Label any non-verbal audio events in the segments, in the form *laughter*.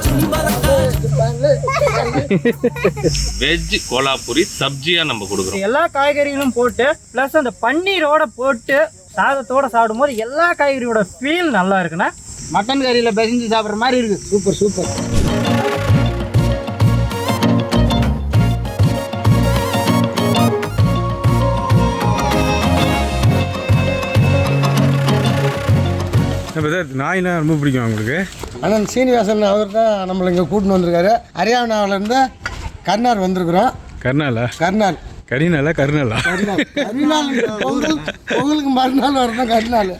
*laughs* Veg Kolhapuri சப்ஜியா நம்ம கொடுக்குறோம். எல்லா காய்கறிகளும் போட்டு ப்ளஸ் அந்த பன்னீரோட போட்டு சாதத்தோட சாப்பிடும்போது எல்லா காய்கறியோட ஃபீல் நல்லா இருக்குண்ணா. மட்டன் கறியில் பிசைஞ்சு சாப்பிட்ற மாதிரி இருக்கு. சூப்பர் சூப்பர் நாய்னா ரொம்ப பிடிக்கும் உங்களுக்கு? அண்ணன் சீனிவாசன் அவர் தான் நம்மளை இங்கே கூட்டின்னு வந்திருக்காரு. ஹரியானாவிலேருந்து கர்னார் வந்திருக்கிறோம். கர்னாலா? கர்னால். கரிநாளா கருநாளா கரிநாள் கரிநாள் பொங்கல் பொங்கலுக்கு மறுநாள் வரதான் கரிநாள்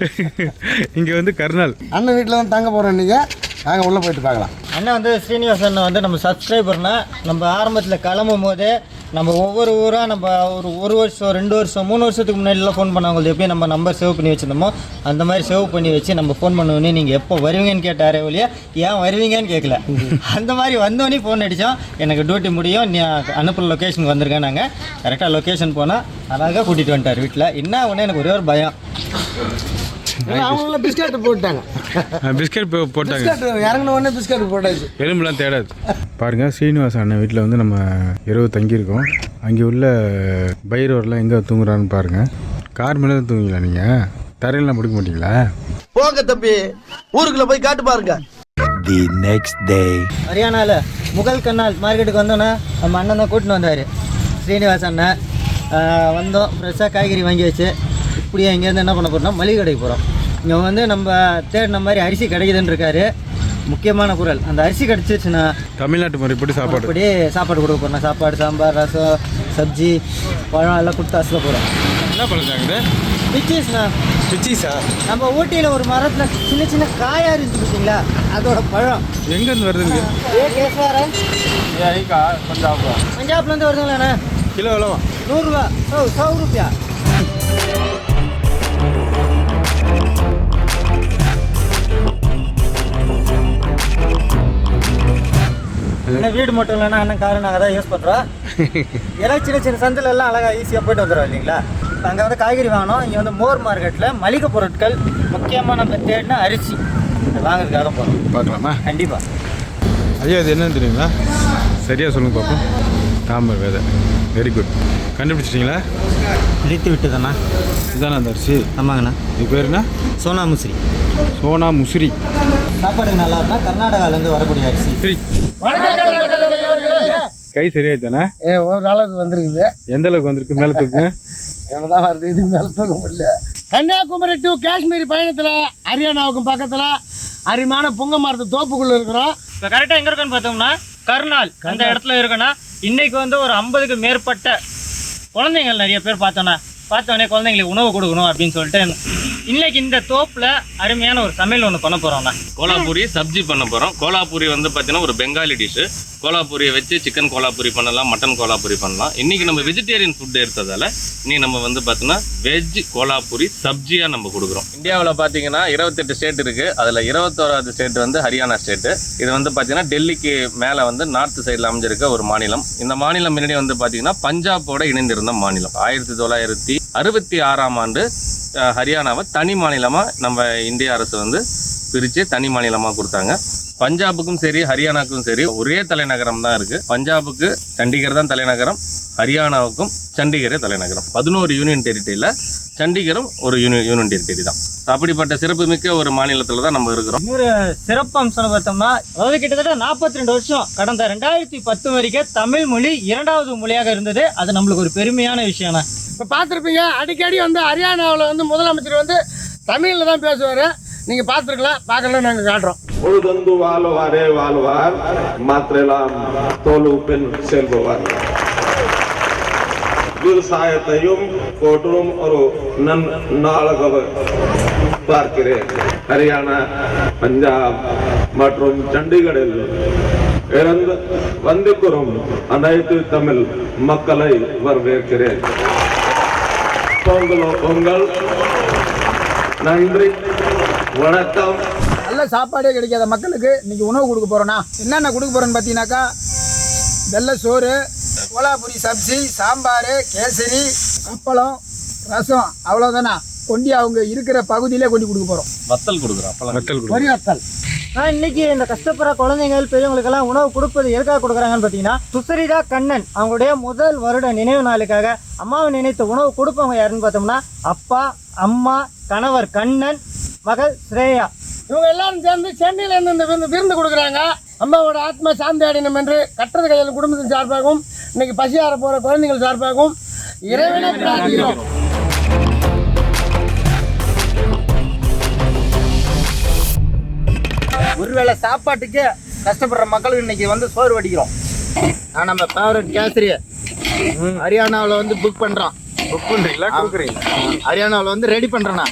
இங்கே வந்து கர்னால். அண்ணன் வீட்டில் தான் தங்க போகிறோம் இன்றைக்கி நாங்கள் உள்ளே போயிட்டு பார்க்கலாம். அண்ணன் வந்து ஸ்ரீனிவாசன் வந்து நம்ம சப்ஸ்கிரைபர்னா நம்ம ஆரம்பத்தில் கிளம்பும் போதே நம்ம ஒவ்வொரு ஊராக நம்ம ஒரு ஒரு வருஷம் ரெண்டு வருஷம் மூணு வருஷத்துக்கு முன்னாடிலாம் ஃபோன் பண்ணவங்களுக்கு எப்படி நம்ம நம்பர் சேவ் பண்ணி வச்சிருந்தோமோ அந்த மாதிரி சேவ் பண்ணி வச்சு நம்ம ஃபோன் பண்ணோடனே நீங்கள் எப்போ வருவீங்கன்னு கேட்டாரே ஒழிய ஏன் வருவீங்கன்னு கேட்கல அந்த மாதிரி வந்தோடனே ஃபோன் அடித்தோம் எனக்கு டியூட்டி முடியும். நீ அனுப்புகிற லொக்கேஷனுக்கு வந்திருக்கேன் நாங்கள் கரெக்டாக லொக்கேஷன் போனால் அழகாக கூட்டிகிட்டு வந்துட்டார் வீட்டில் என்ன ஒன்று எனக்கு ஒரே ஒரு பயம். அவங்களும் பிஸ்கட் போட்டாங்க. பிஸ்கட் போட்டாங்க. இறங்கின உடனே பிஸ்கட் போட்டாச்சு. எலும்புலாம் தேடாது. பாருங்க சீனிவாச அண்ணன் வீட்டில் வந்து நம்ம இரவு தங்கியிருக்கோம். அங்கே உள்ள பைரவர்லாம் எங்கே தூங்குறான்னு பாருங்க. கார் மேலே தான் தூங்குங்களா நீங்கள் தரையிலாம் படுக்க மாட்டீங்களா? போங்க தம்பி ஊருக்குள்ள போய் காட்டு பாருங்க. The next day. ஹரியானாவில் முகல் கண்ணால் மார்க்கெட்டுக்கு வந்தோன்னே நம்ம அண்ணன் தான் கூட்டின்னு வந்தார். ஸ்ரீனிவாஸ் அண்ணன் வந்தோம் ஃப்ரெஷ்ஷாக காய்கறி வாங்கி வச்சு. இப்படியே இங்கேருந்து என்ன பண்ண போகிறோம்னா மளிகை கடைக்கு போகிறோம் இங்கே வந்து நம்ம தேடின மாதிரி அரிசி கிடைக்குதுன்னு இருக்காரு. முக்கியமான குரல். அந்த அரிசி கிடச்சிருச்சுன்னா தமிழ்நாட்டு முறைப்படி சாப்பாடு? அப்படியே சாப்பாடு கொடுக்க போகிறோம் சாப்பாடு சாம்பார் ரசம் சப்ஜி பழம் எல்லாம் கொடுத்து அசில் போகிறோம் என்ன பண்ணுறாங்க பிச்சீஸ்ண்ணா. பிச்சீஸா? நம்ம ஊட்டியில் ஒரு மரத்தில் சின்ன சின்ன காயாக இருந்துச்சு பார்த்தீங்களா அதோட பழம். எங்கேருந்து வருதுங்க ஏ கேஸ்வரன் பஞ்சாப்லேருந்து வருதுங்களாண்ணா. கிலோ எவ்வளோ நூறுரூவா. ஓ சௌ ரூபியா. என்ன வீடு மட்டும் இல்லைன்னா அண்ணன் காரு நாங்கள் தான் யூஸ் பண்ணுறோம் எல்லாம் சின்ன சின்ன சந்தில எல்லாம் அழகாக ஈஸியாக போயிட்டு வந்துடும் இல்லைங்களா? அங்கே வந்து காய்கறி வாங்கணும். இங்கே வந்து மோர் மார்க்கெட்டில் மளிகை பொருட்கள் முக்கியமாக நம்ம தேடினா அரிசி. அது வாங்குறதுக்காக போகிறோம் பார்க்கலாமா? கண்டிப்பாக ஐயா இது என்னன்னு தெரியுங்களா? சரியாக சொல்லுங்க பார்ப்போம் தாமரை வேதை. வெரி குட் கண்டுபிடிச்சிட்டிங்களா? பிடித்து விட்டுதாண்ணா. இதானே அந்த அரிசி? ஆமாங்கண்ணா. இது பேர் என்ன? சோனா முசிறி சோனா முசிறி சாப்பாடு நல்லா இருந்தா கர்நாடகாலேருந்து வரக்கூடிய அரிசி. சரி. கை சரியாயிட்டானே ஏ ஒரு அளவுக்கு வந்திருக்குது. எந்த அளவுக்கு வந்திருக்கு? மேலே தூக்கு. தான் வருது இதுக்கு மேலே தூக்க முடியல. கன்னியாகுமரி டு காஷ்மீர் பயணத்தில் ஹரியானாவுக்கும் பக்கத்தில் அருமையான புங்க மரத்து தோப்புக்குள்ளே இருக்கிறோம். இப்போ கரெக்டாக எங்கே இருக்குன்னு பார்த்தோம்னா கர்நால் அந்த இடத்துல இருக்குன்னா இன்னைக்கு வந்து ஒரு ஐம்பதுக்கு மேற்பட்ட குழந்தைங்கள் நிறைய பேர் பார்த்தோன்னா பார்த்தோன்னே குழந்தைங்களுக்கு உணவு கொடுக்கணும் அப்படின்னு சொல்லிட்டு இன்னைக்கு இந்த தோப்பில் அருமையான ஒரு சமையல் ஒன்று பண்ண போறோம்ண்ணா கோலாபூரி சப்ஜி பண்ண போகிறோம் கோலாபூரி வந்து பார்த்தீங்கன்னா ஒரு பெங்காலி டிஷ்ஷு கோலாபூரியை வச்சு சிக்கன் கோலாபூரி பண்ணலாம் மட்டன் கோலாபூரி பண்ணலாம். இன்றைக்கி நம்ம வெஜிடேரியன் ஃபுட் எடுத்ததால் இன்னைக்கு நம்ம வந்து பார்த்தீங்கன்னா வெஜ் கோலாபூரி சப்ஜியாக நம்ம கொடுக்குறோம். இந்தியாவில் பார்த்தீங்கன்னா இருபத்தெட்டு ஸ்டேட் இருக்குது அதில் இருபத்தோராவது ஸ்டேட் வந்து ஹரியானா ஸ்டேட்டு இது வந்து பார்த்தீங்கன்னா டெல்லிக்கு மேலே வந்து நார்த் சைடில் அமைஞ்சிருக்க ஒரு மாநிலம். இந்த மாநிலம் முன்னாடி வந்து பார்த்தீங்கன்னா பஞ்சாபோட இணைந்திருந்த மாநிலம். ஆயிரத்தி தொள்ளாயிரத்தி அறுபத்தி ஆறாம் ஆண்டு அஹ், ஹரியானாவை தனி மாநிலமாக நம்ம இந்திய அரசு வந்து பிரித்து தனி மாநிலமாக கொடுத்தாங்க. பஞ்சாபுக்கும் சரி ஹரியானாவுக்கும் சரி ஒரே தலைநகரம் தான் இருக்குது பஞ்சாபுக்கு சண்டிகர் தான் தலைநகரம் ஹரியானாவுக்கும் சண்டிகரே தலைநகரம். பதினோரு யூனியன் டெரிட்டரியில் சண்டிகரும் ஒரு யூனியன் யூனியன் டெரிட்டரி தான். அப்படிப்பட்ட சிறப்புமிக்க ஒரு மாநிலத்தில் தான் நம்ம இருக்கிறோம். இன்னொரு சிறப்பு அம்சம் பார்த்தோம்னா அதாவது கிட்டத்தட்ட நாற்பத்தி ரெண்டு வருஷம் கடந்த ரெண்டாயிரத்தி பத்து வரைக்கும் தமிழ் மொழி இரண்டாவது மொழியாக இருந்தது. அது நம்மளுக்கு ஒரு பெருமையான விஷயம் இப்போ பார்த்துருப்பீங்க அடிக்கடி வந்து ஹரியானாவில் வந்து முதலமைச்சர் வந்து தமிழில் தான் பேசுவார். நீங்கள் பார்த்துருக்கலாம் பார்க்கலாம் நாங்கள் காட்டுறோம். உழுதொந்து வாழ்வாரே வாழ்வார். மாத்திரலாம் தோலு பெண் செல்பவார். விவசாயத்தையும் போற்றும் ஒரு நன்னாளக பார்க்கிறேன். ஹரியானா பஞ்சாப் மற்றும் சண்டிகரில் இறந்து வந்திருக்கிறோம். அனைத்து தமிழ் மக்களை வரவேற்கிறேன். பொங்கலோ பொங்கல். நன்றி. வணக்கம். நல்ல சாப்பாடே கிடைக்காத மக்களுக்கு இன்னைக்கு உணவு கொடுக்க போகிறோண்ணா என்னென்ன கொடுக்க போகிறோன்னு பார்த்தீங்கன்னாக்கா வெள்ளை சோறு கோலாபுரி சப்ஜி சாம்பார் கேசரி அப்பளம் ரசம் அவ்வளோதானா கொண்டு அவங்க இருக்கிற பகுதியிலே கொண்டு கொடுக்க போகிறோம் வத்தல் கொடுக்குறோம் வத்தல் பொரி வத்தல். நான் இன்னைக்கு இந்த கஷ்டப்படுற குழந்தைகள் பெரியவங்களுக்கெல்லாம் உணவு கொடுப்பது எதுக்காக கொடுக்குறாங்கன்னு பார்த்தீங்கன்னா சுசரிதா கண்ணன் அவங்களுடைய முதல் வருட நினைவு நாளுக்காக அம்மாவை நினைத்த உணவு கொடுப்பவங்க யாருன்னு பார்த்தோம்னா அப்பா அம்மா கணவர் கண்ணன் மகள் ஸ்ரேயா. இவங்க எல்லாரும் சேர்ந்து சென்னையில இருந்து இந்த விருந்து விருந்து கொடுக்குறாங்க. அம்மாவோட ஆத்மா சாந்தி அடையணும் என்று கட்டுறது கையில் குடும்பத்தின் சார்பாகவும் இன்னைக்கு பசியார போற குழந்தைகள் சார்பாகவும் இறைவனை பிரார்த்திக்கிறோம். ஒருவேளை சாப்பாட்டுக்கே கஷ்டப்படுற மக்களுக்கு இன்னைக்கு வந்து சோறு வடிக்கிறோம் நான் நம்ம ஃபேவரட் கேசரி ஹரியானாவில் வந்து புக் பண்ணுறோம் புக் பண்ணுறீங்களா கொடுக்குறீங்களா? ஹரியானாவில் வந்து ரெடி பண்ணுறேண்ணா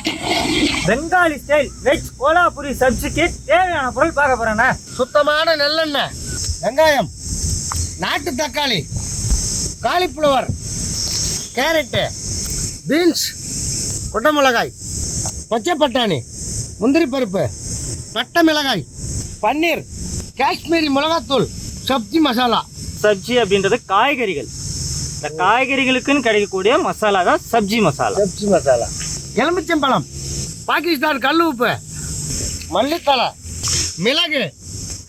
பெங்காலி ஸ்டைல் வெஜ் கோலாபுரி சப்ஜிக்கு தேவையான பொருள் பார்க்க போகிறேண்ணா சுத்தமான நெல்லெண்ணெய். வெங்காயம் நாட்டு தக்காளி காலிஃப்ளவர் கேரட்டு பீன்ஸ் கொட்டை மிளகாய் பச்சை பட்டாணி முந்திரி பருப்பு பட்டை மிளகாய் பன்னீர் காஷ்மீரி மிளகாத்தூள் சப்ஜி மசாலா. சப்ஜி அப்படின்றது காய்கறிகள். இந்த காய்கறிகளுக்குன்னு கிடைக்கக்கூடிய மசாலா தான் சப்ஜி மசாலா. சப்ஜி மசாலா. எலுமிச்சம்பழம் பாகிஸ்தான் கல் உப்பு மல்லித்தலை மிளகு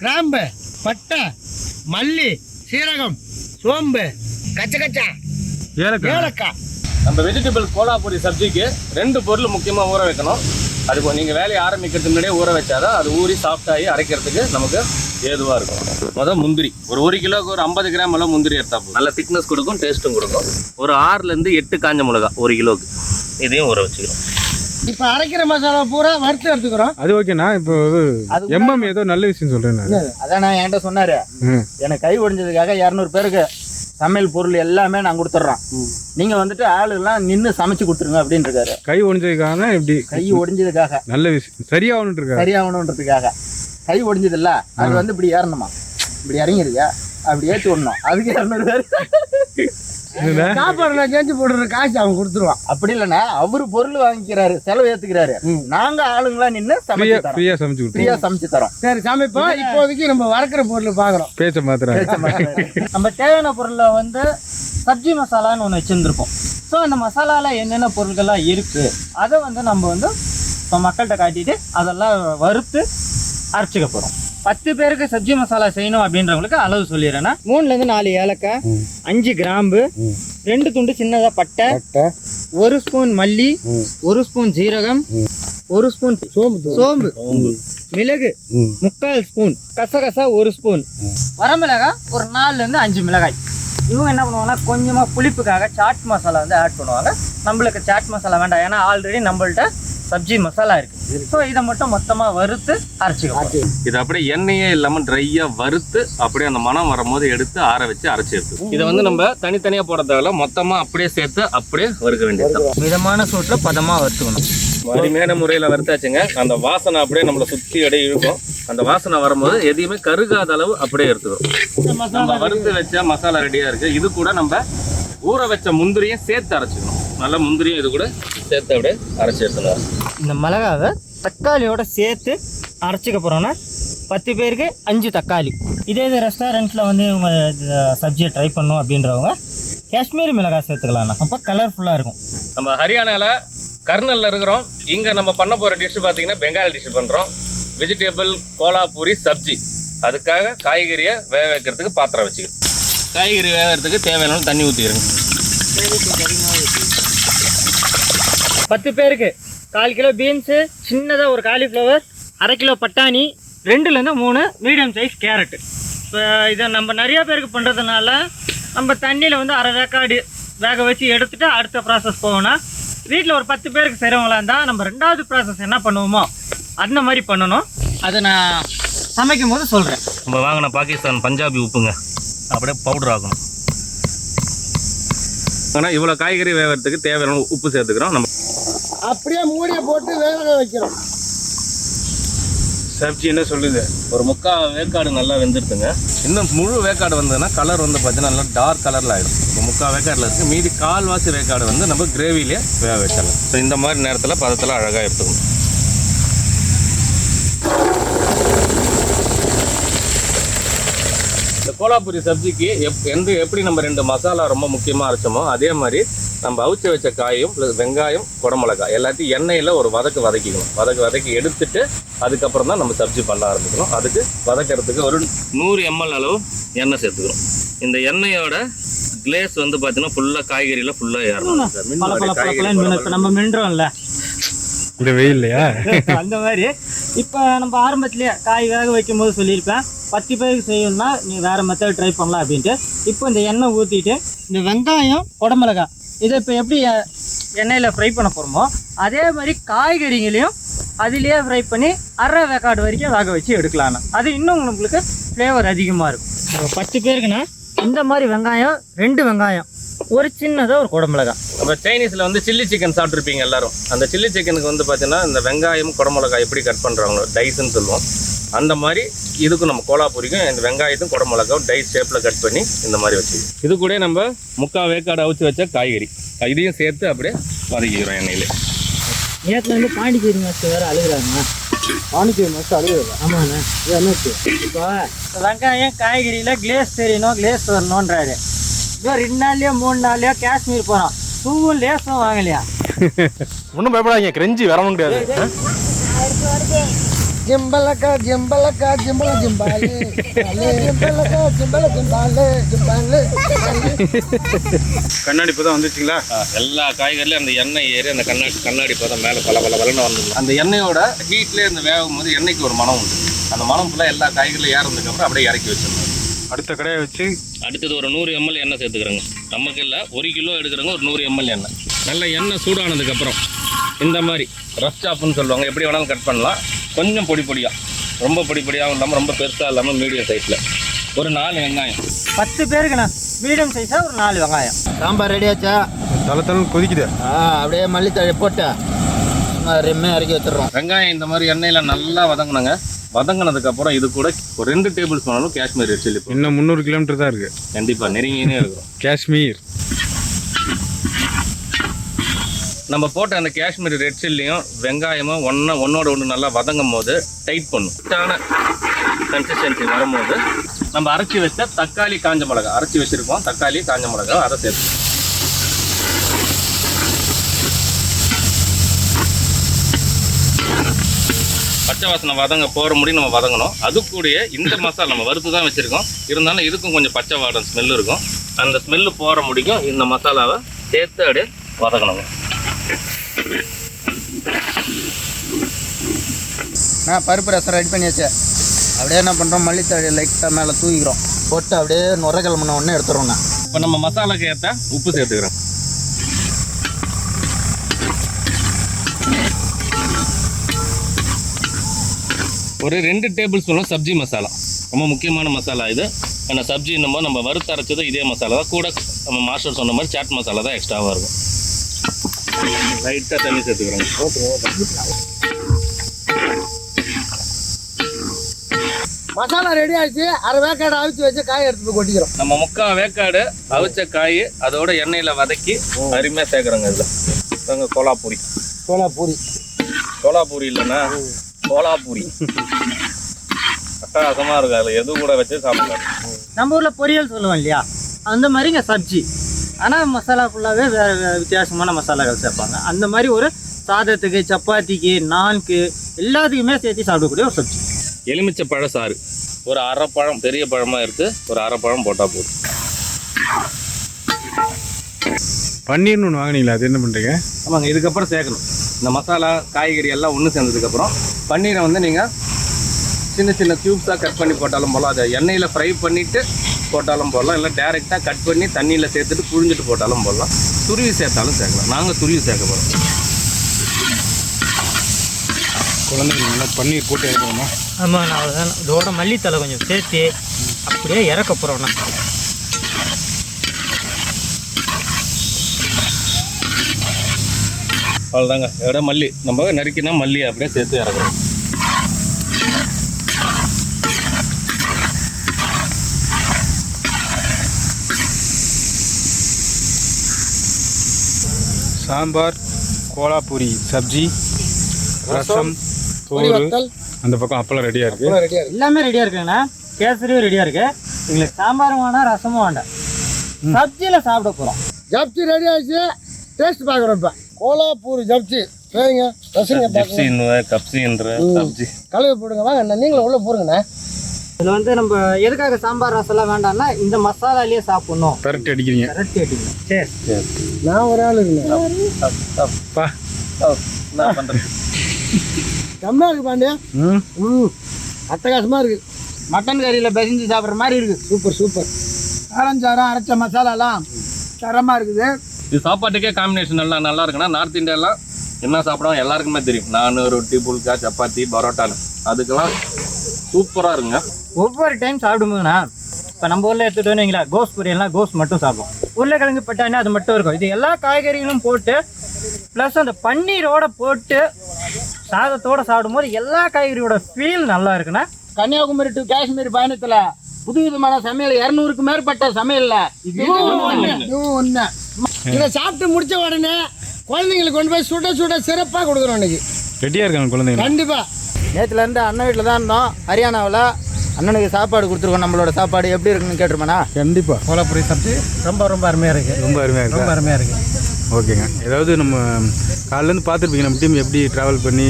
கிராம்பு பட்டை மல்லி சீரகம் சோம்பு கச்சகச்சா ஏலக்காய். ஏலக்காய். நம்ம வெஜிடபிள் கோலாபூரி சப்ஜிக்கு ரெண்டு பொருள் முக்கியமாக ஊற வைக்கணும். அதுக்கு நீங்கள் வேலையை ஆரம்பிக்கிறதுக்கு முன்னாடியே ஊற வச்சாதான் அது ஊறி சாஃப்டாகி அரைக்கிறதுக்கு நமக்கு ஏதுவாக இருக்கும். முதல் முந்திரி. ஒரு ஒரு கிலோக்கு ஒரு ஐம்பது கிராம் எல்லாம் முந்திரி எடுத்தா போதும். நல்ல திக்னஸ் கொடுக்கும் டேஸ்ட்டும் கொடுக்கும். ஒரு ஆறுலேருந்து எட்டு காஞ்ச மிளகா ஒரு கிலோக்கு இதையும் ஊற வச்சுக்கிறோம். இப்போ அரைக்கிற மசாலா பூரா வறுத்து எடுத்துக்கிறோம். அது ஓகேண்ணா இப்போ எம்எம் ஏதோ நல்ல விஷயம் சொல்கிறேன் அதான் நான் என்கிட்ட சொன்னாரு. எனக்கு கை ஒடிஞ்சதுக்காக இரநூறு பேருக்கு சமையல் பொருள் எல்லாமே நான் கொடுத்துட்றோம் நீங்க வந்துட்டு ஆளுலாம் நின்று சமைச்சு கொடுத்துருங்க அப்படின்னு இருக்காரு. கை ஒடிஞ்சதுக்கான இப்படி கை ஒடிஞ்சதுக்காக. நல்ல விஷயம். சரியாகணுன்ட்டு இருக்கா சரியாகணுன்றதுக்காக கை ஒடிஞ்சது இல்ல அது வந்து இப்படி ஏறணுமா? இப்படி இறங்கிருக்கா அப்படி ஏற்றி விடணும். அதுக்கு இரநூறு பேர். சாப்பாடு நான் செஞ்சு போடுற காசு அவன் கொடுத்துருவான். அப்படி இல்லைண்ணா. அவரு பொருள் வாங்கிக்கிறாரு செலவு ஏத்துக்கிறாரு. நாங்க ஆளுங்களா நின்று சமைச்சு தரோம். ஃப்ரீயா சமைச்சு தரோம். சரி சமைப்போம். இப்போதைக்கு நம்ம வறுக்கிற பொருள் பேச்ச மாத்திரம் நம்ம தேவையான பொருளை வந்து சப்ஜி மசாலான்னு ஒன்று வச்சுருந்துருப்போம். ஸோ அந்த மசாலாவில் என்னென்ன பொருட்கள்லாம் இருக்குது அதை வந்து நம்ம வந்து இப்போ மக்கள்கிட்ட காட்டிட்டு அதெல்லாம் வறுத்து அரைச்சிக்க போகிறோம் பத்து பேருக்கு சப்ஜி மசாலா செய்யணும் அப்படின்றவங்களுக்கு அளவு சொல்லிடுறேன்னா மூணுலேருந்து நாலு ஏலக்காய் அஞ்சு கிராம்பு ரெண்டு துண்டு சின்னதாக பட்டை ஒரு ஸ்பூன் மல்லி ஒரு ஸ்பூன் ஜீரகம் ஒரு ஸ்பூன் சோம்பு சோம்பு மிளகு முக்கால் ஸ்பூன் கசகசா ஒரு ஸ்பூன் வரமிளகாய் ஒரு நாலுலேருந்து அஞ்சு மிளகாய். இவங்க என்ன பண்ணுவாங்கன்னா கொஞ்சமாக புளிப்புக்காக சாட் மசாலா வந்து ஆட் பண்ணுவாங்க. நம்மளுக்கு சாட் மசாலா வேண்டாம். ஏன்னா ஆல்ரெடி நம்மள்ட்ட சப்ஜி மசாலா இருக்கு. ஸோ இதை மட்டும் மொத்தமாக வறுத்து அரைச்சிக்கலாம் இது அப்படியே எண்ணெயே இல்லாமல் ட்ரையாக வறுத்து அப்படியே அந்த மனம் வரும்போது எடுத்து ஆற வச்சு அரைச்சி எடுத்து இதை வந்து நம்ம தனித்தனியாக போட தேவையில்ல மொத்தமாக அப்படியே சேர்த்து அப்படியே வறுக்க வேண்டியது மிதமான சூட்டில் பதமாக வறுத்துக்கணும். அருமையான முறையில் வறுத்தாச்சுங்க. அந்த வாசனை அப்படியே நம்மளை சுற்றி அப்படியே இழுக்கும். அந்த வாசனை வரும்போது எதையுமே கருகாத அளவு அப்படியே எடுத்துக்கிறோம் நம்ம வறுத்து வச்ச மசாலா ரெடியாக இருக்குது இது கூட நம்ம ஊற வச்ச முந்திரியும் சேர்த்து அரைச்சிக்கணும். நல்ல முந்திரியும் இது கூட சேர்த்து அப்படியே அரைச்சி எடுத்துக்கலாம். இந்த மிளகாவை தக்காளியோட சேர்த்து அரைச்சிக்க போகிறோன்னா பத்து பேருக்கு அஞ்சு தக்காளி. இதே இது ரெஸ்டாரண்ட்டில் வந்து இவங்க சப்ஜியை ட்ரை பண்ணோம் அப்படின்றவங்க காஷ்மீரி மிளகாய் சேர்த்துக்கலாம்ண்ணா. அப்போ கலர்ஃபுல்லாக இருக்கும். நம்ம ஹரியானாவில் கர்னலில் இருக்கிறோம். இங்கே நம்ம பண்ண போகிற டிஷ் பார்த்தீங்கன்னா பெங்காலி டிஷ் பண்ணுறோம் வெஜிடேபிள் கோலாபூரி சப்ஜி. அதுக்காக காய்கறியை வேக வைக்கிறதுக்கு பாத்திரம் வச்சுக்கணும். காய்கறி வேகிறதுக்கு தேவையான தண்ணி ஊற்றிக்கிறேங்க பத்து பேருக்கு கால் கிலோ பீன்ஸு சின்னதாக ஒரு காலிஃப்ளவர் அரை கிலோ பட்டாணி ரெண்டுலேருந்து மூணு மீடியம் சைஸ் கேரட்டு. இப்போ இதை நம்ம நிறையா பேருக்கு பண்ணுறதுனால நம்ம தண்ணியில் வந்து அரை வேக்காடு வேக வச்சு எடுத்துகிட்டு அடுத்த ப்ராசஸ் போகணும் வீட்டில் ஒரு பத்து பேருக்கு செய்கிறவங்களா இருந்தால் நம்ம ரெண்டாவது ப்ராசஸ் என்ன பண்ணுவோமோ அந்த மாதிரி பண்ணணும். அதை நான் சமைக்கும் போது சொல்கிறேன் நம்ம வாங்கின பாகிஸ்தான் பஞ்சாபி உப்புங்க. அப்படியே பவுடர் ஆகணும். ஆனால் இவ்வளோ காய்கறி வேகிறதுக்கு தேவையான உப்பு சேர்த்துக்கிறோம். நம்ம அப்படியே மூடியை போட்டு வேக வைக்கிறோம். சப்ஜி என்ன சொல்லுது? ஒரு முக்கால் வேக்காடு நல்லா வெந்துருக்குங்க இன்னும் முழு வேக்காடு வந்ததுன்னா கலர் வந்து பார்த்தீங்கன்னா நல்லா டார்க் கலரில் ஆகிடும் இப்போ முக்கால் வேக்காடில் இருக்குது மீதி கால்வாசி வேக்காடு வந்து நம்ம கிரேவிலே வேக வச்சிடலாம். ஸோ இந்த மாதிரி நேரத்தில் பதத்தில் அழகாக எடுத்துக்கணும். கோலாபுரி சப்ஜிக்கு எப் எந்த எப்படி நம்ம ரெண்டு மசாலா ரொம்ப முக்கியமாக அரைச்சோமோ அதே மாதிரி நம்ம அவிச்சு வச்ச காயும் ப்ளஸ் வெங்காயம் குடமிளகாய் எல்லாத்தையும் எண்ணெயில் ஒரு வதக்கு வதக்கிக்கணும். வதக்கு வதக்கி எடுத்துட்டு அதுக்கப்புறம் தான் நம்ம சப்ஜி பண்ண ஆரம்பிக்கணும். அதுக்கு வதக்கிறதுக்கு ஒரு நூறு எம்எல் அளவு எண்ணெய் சேர்த்துக்கணும். இந்த எண்ணெயோட கிளேஸ் வந்து பார்த்தீங்கன்னா ஃபுல்லாக காய்கறியில் ஃபுல்லாக ஏறணும். நம்ம மின்றோம்ல. இந்த வெயில்லையா? *laughs* அந்த மாதிரி. இப்போ நம்ம ஆரம்பத்திலேயே காய் வேக வைக்கும் போது சொல்லியிருப்பேன். பத்து பேருக்கு செய்யணும்னா நீ வேறு மெத்தட் ட்ரை பண்ணலாம் அப்படின்ட்டு. இப்போ இந்த எண்ணெய் ஊற்றிட்டு இந்த வெங்காயம் குடமிளகாய் இதை இப்போ எப்படி எண்ணெயில் ஃப்ரை பண்ண போகிறோமோ அதே மாதிரி காய்கறிகளையும் அதிலேயே ஃப்ரை பண்ணி அரை வேக்காடு வரைக்கும் வேக வச்சு எடுக்கலாம்னா அது இன்னும் உங்களுக்கு ஃப்ளேவர் அதிகமாக இருக்கும். பத்து பேருக்குன்னா இந்த மாதிரி வெங்காயம் ரெண்டு வெங்காயம் ஒரு சின்னதாக ஒரு குடமிளகாய். நம்ம சைனீஸில் வந்து சில்லி சிக்கன் சாப்பிட்ருப்பீங்க எல்லாரும். அந்த சில்லி சிக்கனுக்கு வந்து பார்த்தீங்கன்னா இந்த வெங்காயம் குடமிளகாய் எப்படி கட் பண்ணுறாங்களோ டைஸ்ன்னு சொல்லுவோம். அந்த மாதிரி இதுக்கும் நம்ம கோலாப்பூரிக்கும் இந்த வெங்காயத்தும் குடமிளகாவும் டைஸ் ஷேப்பில் கட் பண்ணி இந்த மாதிரி வச்சுக்கணும். இது கூட நம்ம முக்கால் வேக்காடு அவிச்சு வச்ச காய்கறி. இதையும் சேர்த்து அப்படியே வதக்கிக்கிறோம் எண்ணெயில். நேற்றுல இருந்து பாண்டிச்சேரி மாஸ்டர் வேறு அழுகுறாங்க. பாண்டிச்சேரி மஸ்ட் அழுகுதா ஆமாண்ணே. என்னாச்சு இப்போ வெங்காயம் காய்கறியில் கிளேஸ் தெரியணும் கிளேஸ் வரணுன்றாரு இதோ ரெண்டு நாள்லயோ மூணு நாள்லயோ காஷ்மீர் போகிறோம் பூவும் லேஸும் வாங்கலையா? ஒன்றும் பயப்படாதீங்க. கிரெஞ்சி வரவும் முடியாது ஜிம்பலக்கா ஜிம்பலக்கா ஜிம்பல ஜிம்பாலு. ஜிம்பலக்கா ஜிம்பல ஜிம்பாலு ஜிம்பாலு. கண்ணாடி இப்போ தான் வந்துச்சுங்களா எல்லா காய்கறிலையும் அந்த எண்ணெய் ஏறி அந்த கண்ணாடி கண்ணாடி பதம் மேலே பல பல பலன்னு வந்து அந்த எண்ணெயோட ஹீட்லேயே அந்த வேகும் போது எண்ணெய்க்கு ஒரு மனம் உண்டு. அந்த மனம் ஃபுல்லாக எல்லா காய்கறிலும் ஏறதுக்கப்புறம் அப்படியே இறக்கி வச்சிடணும். அடுத்த கடையை வச்சு அடுத்தது ஒரு நூறு எம்எல் எண்ணெய் சேர்த்துக்கிறோங்க. நமக்கு இல்லை ஒரு கிலோ எடுக்கிறவங்க ஒரு நூறு எம்எல் எண்ணெய். நல்ல எண்ணெய் சூடானதுக்கப்புறம் இந்த மாதிரி ரஃப் சாப்புன்னு சொல்லுவாங்க. எப்படி வேணாலும் கட் பண்ணலாம். கொஞ்சம் பொடி பொடியாக ரொம்ப பொடி பொடியாகவும் இல்லாமல் ரொம்ப பெருசாக இல்லாமல் மீடியம் சைஸில் ஒரு நாலு வெங்காயம். பத்து பேருக்குண்ணா. மீடியம் சைஸாக ஒரு நாலு வெங்காயம். சாம்பார் ரெடி ஆச்சா? தலை தலை கொதிக்குது. ஆ அப்படியே மல்லித்தழை போட்டு ரெம்மே இறக்கி வச்சிடுறோம். வெங்காயம் இந்த மாதிரி எண்ணெயில் நல்லா வதங்கினாங்க. வதங்கினதுக்கப்புறம் இது கூட ஒரு ரெண்டு டேபிள் ஸ்பூன் அளவு காஷ்மீர் சில்லி இன்னும் முந்நூறு கிலோமீட்டர் தான் இருக்குது கண்டிப்பாக நெருங்கினே இருக்கும். காஷ்மீர். நம்ம போட்ட அந்த காஷ்மீர் ரெட் சில்லியும் வெங்காயமும் ஒன்றா ஒன்றோட ஒன்று நல்லா வதங்கும் போது டைட் பண்ணும். டான கன்சிஸ்டன்சி வரும்போது நம்ம அரைச்சி வச்ச தக்காளி காஞ்ச மிளகா அரைச்சி வச்சிருக்கோம். தக்காளி காஞ்ச மிளகா அதை சேர்த்து. பச்சை வாசனை வதங்க போகிற முடி நம்ம வதங்கணும். அது கூடிய இந்த மசாலா நம்ம வறுத்து தான் வச்சுருக்கோம். இருந்தாலும் இதுக்கும் கொஞ்சம் பச்சை வாடம் ஸ்மெல் இருக்கும். அந்த ஸ்மெல்லு போகிற முடிக்கும் இந்த மசாலாவை சேர்த்து அப்படியே வதங்கணுங்க நான் பருப்பு ரசம் ரெடி பண்ணியாச்சு. அப்படியே என்ன பண்ணுறோம் மல்லித்தழை லைட்டாக மேலே தூக்கிறோம் போட்டு அப்படியே நுர கிளம்புன உடனே எடுத்துடுறோண்ணா இப்போ நம்ம மசாலாக்கு ஏற்ற உப்பு சேர்த்துக்கிறோம். ஒரு ரெண்டு டேபிள் ஸ்பூனும் சப்ஜி மசாலா. ரொம்ப முக்கியமான மசாலா இது. ஏன்னா சப்ஜி நம்ம நம்ம வறுத்து அரைச்சது இதே மசாலா தான். கூட நம்ம மாஸ்டர் சொன்ன மாதிரி சாட் மசாலா தான் எக்ஸ்ட்ராவாக இருக்கும். லைட்டாக தண்ணி சேர்த்துக்கிறோங்க மசாலா ரெடி ஆயிடுச்சு. அரை வேக்காடு அவிச்சு வச்சு காய் எடுத்து கொட்டிக்கிறோம். நம்ம முக்கால் வேக்காடு அவிச்ச காய் அதோட எண்ணெயில் வதக்கி அருமையாக சேர்க்குறோங்க இதில் இதாங்க கோலாப்பூரி. சோளா பூரி கோலாப்பூரி இல்லைண்ணா கோலாப்பூரி. அட்டகாசமாக இருக்கும் அதில் எது கூட வச்சு சாப்பிடலாம். நம்ம ஊரில் பொரியல் சொல்லுவோம் இல்லையா? அந்த மாதிரி இங்கே சப்ஜி. ஆனால் மசாலா ஃபுல்லாகவே வேறு வேறு வித்தியாசமான மசாலாக்கள் சேர்ப்பாங்க. அந்த மாதிரி ஒரு சாதத்துக்கு சப்பாத்திக்கு நான்கு எல்லாத்துக்குமே சேர்த்து சாப்பிடக்கூடிய ஒரு சப்ஜி. எலுமிச்சை பழ சாறு. ஒரு அரை பழம் பெரிய பழமாக இருக்குது ஒரு அரை பழம் போட்டால் போதும். பன்னீர்னு ஒன்று வாங்கினீங்களா? அது என்ன பண்ணுறீங்க ஆமாங்க இதுக்கப்புறம் சேர்க்கணும். இந்த மசாலா காய்கறி எல்லாம் ஒன்று சேர்ந்ததுக்கப்புறம் பன்னீரை வந்து நீங்கள் சின்ன சின்ன க்யூப்ஸாக கட் பண்ணி போட்டாலும் போடலாம் அதை எண்ணெயில் ஃப்ரை பண்ணிவிட்டு போட்டாலும் போடலாம். இல்லை டேரெக்டாக கட் பண்ணி தண்ணியில் சேர்த்துட்டு புழிஞ்சிட்டு போட்டாலும் போடலாம். துருவி சேர்த்தாலும் சேர்க்கலாம். நாங்கள் துருவி சேர்க்க போகிறோம் குழந்தைங்க நல்லா பன்னீர் போட்டு இறக்கணுமா? ஆமாம் நான் அவ்வளோதான் இதோட மல்லித்தலை கொஞ்சம் சேர்த்து அப்படியே இறக்க போகிறோண்ணா அவ்வளோதாங்க இதோட மல்லி. நம்ம நறுக்கினா மல்லி அப்படியே சேர்த்து இறக்குறோம். சாம்பார் கோலாப்பூரி சப்ஜி ரசம் சோறு அந்த பக்கம் அப்பளம் ரெடியாக இருக்குது எல்லாமே ரெடியாக இருக்குங்கண்ணா. கேசரியும் ரெடியாக இருக்கு. எங்களுக்கு சாம்பாரும் வேணாம் ரசமும் வேண்டாம். சப்ஜியில் சாப்பிட போகிறோம் ஜப்தி ரெடி ஆயிடுச்சு. டேஸ்ட் பார்க்குறோம் இப்போ. கோலாப்பூர் ஜப்தி சரிங்க ரசிங்க பார்க்குங்க கப்சின்ற சப்ஜி. கழுவி போடுங்க வாங்க அண்ணா நீங்களும் உள்ளே போடுங்கண்ணே இதில் வந்து நம்ம எதுக்காக சாம்பார் ரசம்லாம் வேண்டாம்னா இந்த மசாலாலேயே சாப்பிட்ணும். பரட்டி அடிக்கிறீங்க. கரெக்ட் கேட்டிங்க சரி. நான் ஒரு ஆள் பண்ணுறது செம்மையாக இருக்கு பாண்டியா ம்? ம். அட்டகாசமாக இருக்குது மட்டன் கறியில் பெசஞ்சு சாப்பிட்ற மாதிரி இருக்குது சூப்பர் சூப்பர். காரஞ்சாரம் அரைச்ச மசாலாலாம் தரமாக இருக்குது. இது சாப்பாட்டுக்கே காம்பினேஷன் நல்லா நல்லா இருக்குன்னா நார்த் இந்தியாலாம் என்ன சாப்பிடுவோம் எல்லாருக்குமே தெரியும். நான் ரொட்டி புல்கா சப்பாத்தி பரோட்டான்னு. அதுக்கெல்லாம் சூப்பராக இருங்க ஒவ்வொரு டைம் சாப்பிடும்போதுண்ணா இப்போ நம்ம ஊரில் எடுத்துகிட்டு வந்தீங்களா கோஸ் பொரியல்லாம் கோஸ் மட்டும் சாப்பிடும் உருளைக்கிழங்கு பட்டாணி அது மட்டும் இருக்கும். இது எல்லா காய்கறிகளும் போட்டு ப்ளஸ் அந்த பன்னீரோட போட்டு சாதத்தோட சாப்பிடும்போது எல்லா காய்கறியோட ஃபீல் நல்லா இருக்குண்ணா கன்னியாகுமரி டு காஷ்மீர் பயணத்தில் புது விதமான சமையல் இரநூறுக்கு மேற்பட்ட சமையல்ல. இதுவும் ஒன்று இதுவும் ஒன்று இதை சாப்பிட்டு முடிச்ச உடனே குழந்தைங்களுக்கு கொண்டு போய் சுட சுட சிறப்பாக கொடுக்குறோம் இன்னைக்கு. ரெடியாக இருக்காங்க குழந்தைங்க. கண்டிப்பாக நேற்றுலேருந்து அண்ணன் வீட்டில் தான் இருந்தோம் ஹரியானாவில். அண்ணனுக்கு சாப்பாடு கொடுத்துருக்கோம் நம்மளோட சாப்பாடு எப்படி இருக்குன்னு கேட்டிருப்பேனா கண்டிப்பாக கோலாப்பூரி சப்ஜி ரொம்ப ரொம்ப அருமையாக இருக்குது ரொம்ப அருமையாக இருக்கு அருமையாக இருக்குது ஓகேங்க ஏதாவது நம்ம காலையிலேருந்து பார்த்துருப்பீங்க நம்ம டீம் எப்படி ட்ராவல் பண்ணி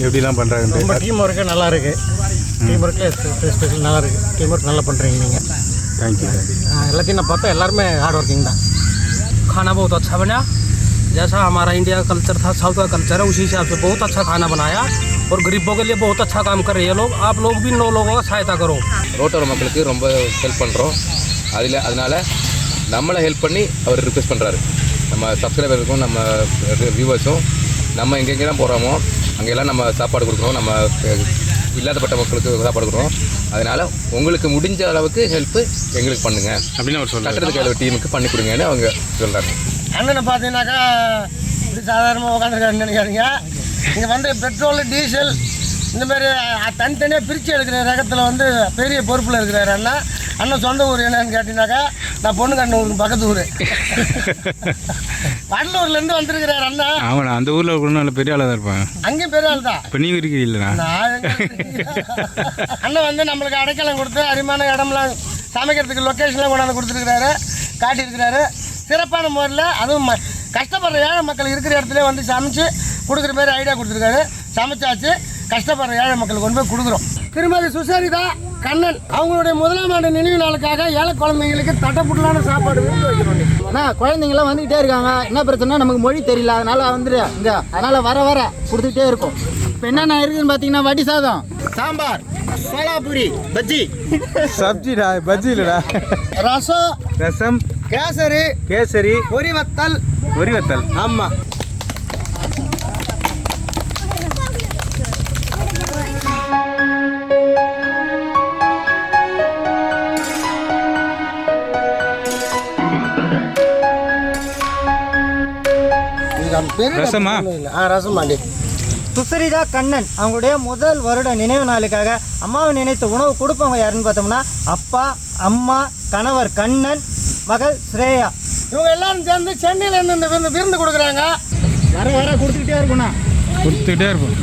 எப்படிலாம் பண்ணுறாங்கன்ட்டு டீம் ஒர்க்கு நல்லா இருக்குது டீம் ஒர்க்கு ஸ்பெஷல் நல்லா இருக்குது டீம் ஒர்க் நல்லா பண்ணுறீங்க நீங்கள் தேங்க்யூ எல்லாத்தையும் நான் பார்த்தா எல்லாருமே ஹார்ட் ஒர்க்கிங் தான் खाना बहुत अच्छा बना जैसा हमारा इंडिया का कल्चर था साउथ का कल्चर है उसी हिसाब से बहुत अच्छा खाना बनाया और गरीबों के लिए बहुत अच्छा काम कर रहे हैं ये लोग आप लोग भी नौ लोगों का सहायता करो ரோட்டோர மக்களுக்கு ரொம்ப ஹெல்ப் பண்ணுறோம் அதில் அதனால் நம்மளை ஹெல்ப் பண்ணி அவர் ரிக்வெஸ்ட் பண்ணுறாரு நம்ம சப்ஸ்கிரைபருக்கும் நம்ம வியூவர்ஸும் நம்ம எங்கெங்கெல்லாம் போகிறோமோ அங்கெல்லாம் நம்ம சாப்பாடு கொடுக்குறோம் நம்ம அஹ், இல்லாதப்பட்ட மக்களுக்கு சாப்பாடு கொடுக்குறோம் அதனால் உங்களுக்கு முடிஞ்ச அளவுக்கு ஹெல்ப்பு எங்களுக்கு பண்ணுங்கள் அப்படின்னு அவர் சொல்கிறார் கட்டுறதுக்கு அளவு டீமுக்கு பண்ணி கொடுங்கன்னு அவங்க சொல்கிறாங்க அண்ணனை பார்த்தீங்கன்னாக்கா இப்படி சாதாரணமாக உட்காந்துருக்காருன்னு நினைக்காதீங்க இங்கே வந்து பெட்ரோல் டீசல் இந்த மாதிரி அஹ், தனித்தனியாக பிரித்து எடுக்கிற ரகத்தில் வந்து பெரிய பொறுப்பில் இருக்கிறாரு அண்ணா. அண்ணன் சொந்த ஊர் என்னன்னு கேட்டீங்கன்னாக்கா நான் பொண்ணு கண்ணு ஊருக்கு பக்கத்து ஊர். வடலூர்லேருந்து வந்திருக்கிறாரு அண்ணா. நான் அந்த ஊரில் நல்ல பெரிய ஆளாக தான் இருப்பாங்க அங்கேயும் பெரிய ஆள் தான். இப்போ நீங்கள் இருக்கிறீங்களா அண்ணன் வந்து நம்மளுக்கு அடைக்கலம் கொடுத்து அருமையான இடம்லாம் சமைக்கிறதுக்கு லொக்கேஷன்லாம் கொண்டாந்து கொடுத்துருக்குறாரு காட்டியிருக்கிறாரு. சிறப்பான முறையில் அதுவும் கஷ்டப்படுற ஏழை மக்கள் இருக்கிற இடத்துல வந்து சமைச்சு கொடுக்குற மாதிரி ஐடியா கொடுத்துருக்காரு. சமைச்சாச்சு. கஷ்டப்படுற ஏழை மக்களுக்கு கொண்டு போய் கொடுக்குறோம். திருமதி சுசரிதா கண்ணன் அவங்களுடைய முதலாம் ஆண்டு நினைவு நாளுக்காக ஏழை குழந்தைங்களுக்கு தட்டப்புட்டலான சாப்பாடு விருந்து வைக்கிறோம். அண்ணா குழந்தைங்களாம் வந்துகிட்டே இருக்காங்க. என்ன பிரச்சனை நமக்கு மொழி தெரியல. அதனால வந்துடு இங்க அதனால வர வர கொடுத்துக்கிட்டே இருக்கும். இப்போ என்னென்ன இருக்குதுன்னு பார்த்தீங்கன்னா வடி சாதம் சாம்பார் சோலாபூரி பஜ்ஜி. சப்ஜிடா பஜ்ஜி இல்லைடா ரசம் ரசம். கேசரி. கேசரி. பொரி வத்தல் பொரி வத்தல் ஆமாம் ரசமா? ஆ ரசம் பாண்டி சுசரிதா கண்ணன் அவங்களுடைய முதல் வருட நினைவு நாளுக்காக அம்மாவை நினைத்த உணவு கொடுப்பவங்க யாருன்னு பார்த்தோம்னா அப்பா அம்மா கணவர் கண்ணன் மகள் ஸ்ரேயா. இவங்க எல்லாரும் சேர்ந்து சென்னையில இருந்து இந்த விருந்து விருந்து கொடுக்குறாங்க. வர வர கொடுத்துக்கிட்டே இருக்குண்ணா கொடுத்துக்கிட்டே இருப்போம்.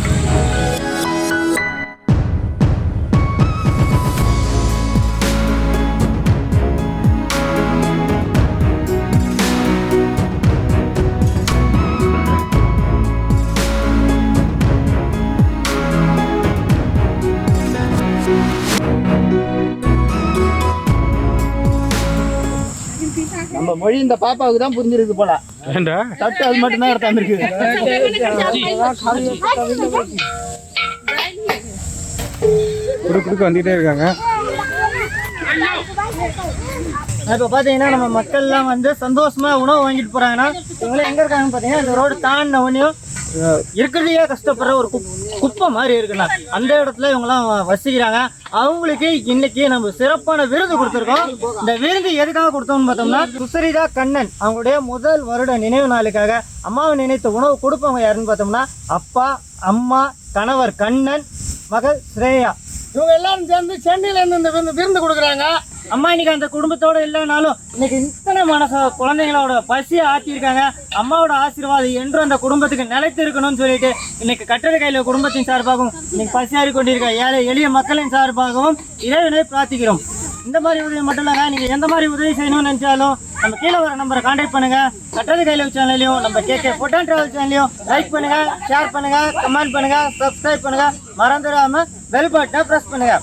மொழி இந்த பாப்பாவுக்கு தான் புரிஞ்சிருக்கு போல. தட்டு அது மட்டும் தான் எடுத்து வந்திருக்கு. குடு குடுக்க வந்துகிட்டே இருக்காங்க. இப்போ பார்த்தீங்கன்னா நம்ம மக்கள்லாம் வந்து சந்தோஷமா உணவு வாங்கிட்டு போறாங்கன்னா இவங்களாம் எங்க இருக்காங்கன்னு பார்த்தீங்கன்னா இந்த ரோடு தாண்டின அஹ், இருக்கிறதையே கஷ்டப்படுற ஒரு குப்பை மாதிரி இருக்குண்ணா. அந்த இடத்துல இவங்கெல்லாம் வசிக்கிறாங்க. அவங்களுக்கு இன்னைக்கு நம்ம சிறப்பான விருது கொடுத்துருக்கோம். இந்த விருது எதுக்காக கொடுத்தோம்னு பார்த்தோம்னா சுசரிதா கண்ணன் அவங்களுடைய முதல் வருட நினைவு நாளுக்காக அம்மாவை நினைத்த உணவு கொடுப்பவங்க யாருன்னு பார்த்தோம்னா அப்பா அம்மா கணவர் கண்ணன் மகள் ஸ்ரேயா. இவங்க எல்லாரும் சேர்ந்து சென்னையில இருந்து இந்த விருந்து விருந்து கொடுக்குறாங்க. அம்மா இன்னைக்கு அந்த குடும்பத்தோட இல்லைனாலும் இன்னைக்கு இத்தனை மனச குழந்தைங்களோட பசியை ஆற்றிருக்காங்க அம்மாவோட ஆசீர்வாதம் என்றும் அந்த குடும்பத்துக்கு நிலைத்து இருக்கணும்னு சொல்லிட்டு இன்னைக்கு கட்டட கையில குடும்பத்தின் சார்பாகவும் இன்னைக்கு பசியாறி கொண்டிருக்க ஏழை எளிய மக்களின் சார்பாகவும் இறைவனை பிரார்த்திக்கிறோம். இந்த மாதிரி உதவி மட்டும் இல்லைங்க நீங்கள் எந்த மாதிரி உதவி செய்யணும்னு நினச்சாலும் நம்ம கீழே வர நம்பரை காண்டாக்ட் பண்ணுங்க. கட்டது கையில் சேனல்லையும் நம்ம கேகே ஃபுட் அண்ட் ட்ராவல் சேனல்லையும் லைக் பண்ணுங்கள் ஷேர் பண்ணுங்கள் கமெண்ட் பண்ணுங்கள் சப்ஸ்கிரைப் பண்ணுங்க. மறந்துடாமல் பெல் பட்டனை ப்ரெஸ் பண்ணுங்க.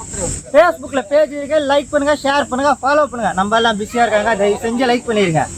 ஃபேஸ்புக்கில் பேஜ் இருக்கு லைக் பண்ணுங்க ஷேர் பண்ணுங்க ஃபாலோ பண்ணுங்க. நம்ம எல்லாம் பிஸியாக இருக்காங்க தயவு செஞ்சு லைக் பண்ணிடுங்க